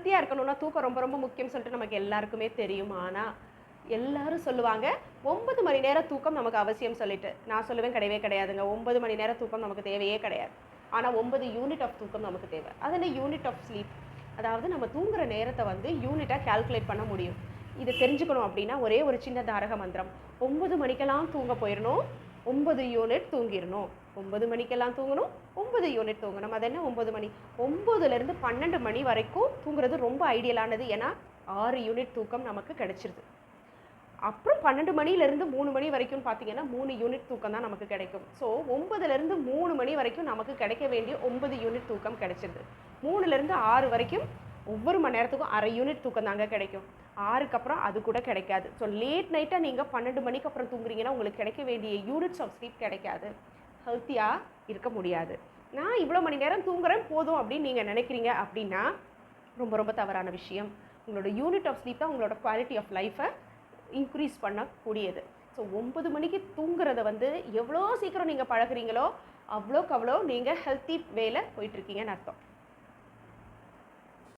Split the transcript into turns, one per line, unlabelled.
ஹெல்த்தியாக இருக்கணும்னா தூக்கம் ரொம்ப ரொம்ப முக்கியம்னு சொல்லிட்டு நமக்கு எல்லாருக்குமே தெரியும். ஆனால் எல்லாரும் சொல்லுவாங்க ஒன்பது மணி நேரம் தூக்கம் நமக்கு அவசியம் சொல்லிட்டு. நான் சொல்லுவேன் கிடையவே கிடையாதுங்க. ஒன்பது மணி நேரம் தூக்கம் நமக்கு தேவையே கிடையாது. ஆனால் ஒன்பது யூனிட் ஆஃப் தூக்கம் நமக்கு தேவை. அது யூனிட் ஆஃப் ஸ்லீப் அதாவது நம்ம தூங்குற நேரத்தை வந்து யூனிட்டாக கால்குலேட் பண்ண முடியும். இதை தெரிஞ்சுக்கணும் அப்படின்னா ஒரே ஒரு சின்ன தாரக மந்திரம். ஒன்பது மணிக்கெல்லாம் தூங்க போயிடணும். ஒன்பது யூனிட் தூங்கிடணும். ஒன்பது மணிக்கெல்லாம் தூங்கணும் ஒன்பது யூனிட் தூங்கணும். அது என்ன ஒன்பது மணி? ஒம்பதுலேருந்து பன்னெண்டு மணி வரைக்கும் தூங்குறது ரொம்ப ஐடியலானது ஏன்னா ஆறு யூனிட் தூக்கம் நமக்கு கிடைச்சிருது. அப்புறம் பன்னெண்டு மணிலேருந்து மூணு மணி வரைக்கும் பார்த்தீங்கன்னா மூணு யூனிட் தூக்கம் தான் நமக்கு கிடைக்கும். ஸோ ஒம்பதுலேருந்து மூணு மணி வரைக்கும் நமக்கு கிடைக்க வேண்டிய ஒன்பது யூனிட் தூக்கம் கிடைச்சிருது. மூணுலேருந்து ஆறு வரைக்கும் ஒவ்வொரு மணி நேரத்துக்கும் அரை யூனிட் தூக்கம் தாங்க கிடைக்கும். ஆறுக்கு அப்புறம் அது கூட கிடைக்காது. ஸோ லேட் நைட்டாக நீங்கள் பன்னெண்டு மணிக்கு அப்புறம் தூங்குறீங்கன்னா உங்களுக்கு கிடைக்க வேண்டிய யூனிட்ஸ் ஆஃப் ஸ்லீப் கிடைக்காது. ஹெல்த்தியாக இருக்க முடியாது. நான் இவ்வளோ மணி நேரம் தூங்குறேன் போதும் அப்படின்னு நீங்கள் நினைக்கிறீங்க அப்படின்னா ரொம்ப ரொம்ப தவறான விஷயம். உங்களோட யூனிட் ஆஃப் ஸ்லீப் தான் உங்களோட குவாலிட்டி ஆஃப் லைஃப்பை இன்க்ரீஸ் பண்ணக்கூடியது. ஸோ ஒன்பது மணிக்கு தூங்குறத வந்து எவ்வளோ சீக்கிரம் நீங்கள் பழகுறீங்களோ அவ்வளோக்கு அவ்வளோ நீங்கள் ஹெல்த்தி வேல போயிட்டுருக்கீங்கன்னு அர்த்தம்.